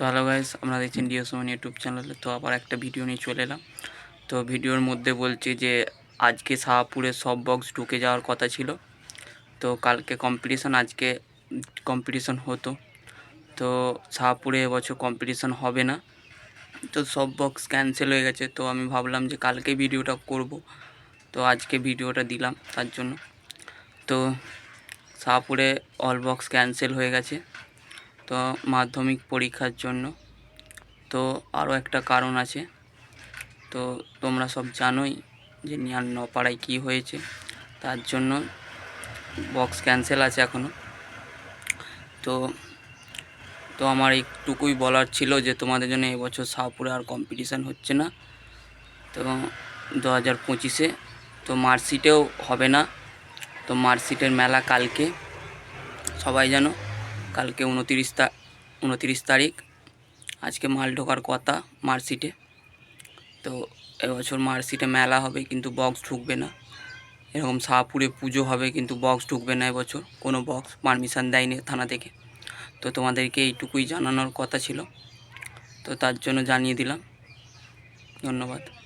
তো hello guys, আমরা দেখছেন ডিও সোমন ইউটিউব চ্যানেলে। তো আবার একটা ভিডিও নিয়ে চলে এলাম। তো ভিডিওর মধ্যে বলছি যে, আজকে শাহপুরে সব বক্স ঢুকে যাওয়ার কথা ছিল। তো কালকে কম্পিটিশন আজকে কম্পিটিশন হতো। তো শাহপুরে এবছর কম্পিটিশন হবে না। তো সব বক্স ক্যান্সেল হয়ে গেছে। তো আমি ভাবলাম যে, কালকে ভিডিওটা করব। তো আজকে ভিডিওটা দিলাম তার জন্য। তো শাহপুরে অল বক্স ক্যান্সেল হয়ে গেছে। তো মাধ্যমিক পরীক্ষার জন্য। তো আরও একটা কারণ আছে। তো তোমরা সব জানোই যে নিয়ার নপাড়ায় কী হয়েছে। তার জন্য বক্স ক্যান্সেল আছে এখনও তো তো আমার একটুকুই বলার ছিল যে তোমাদের জন্য এবছর শাহপুরে আর কম্পিটিশান হচ্ছে না। তো দু হাজার পঁচিশে তো মার্কশিটেও হবে না। তো মার্কশিটের মেলা কালকে। সবাই জানো কালকে উনতিরিশ তা উনতিরিশ তারিখ। আজকে মাল ঢোকার কথা মার্কশিটে। তো এবছর মার্কশিটে মেলা হবে, কিন্তু বক্স ঢুকবে না। এরকম শাহপুরে পুজো হবে, কিন্তু বক্স ঢুকবে না এবছর। কোনো বক্স পারমিশন দেয়নি থানা থেকে। তো তোমাদেরকে এইটুকুই জানানোর কথা ছিল। তো তার জন্য জানিয়ে দিলাম। ধন্যবাদ।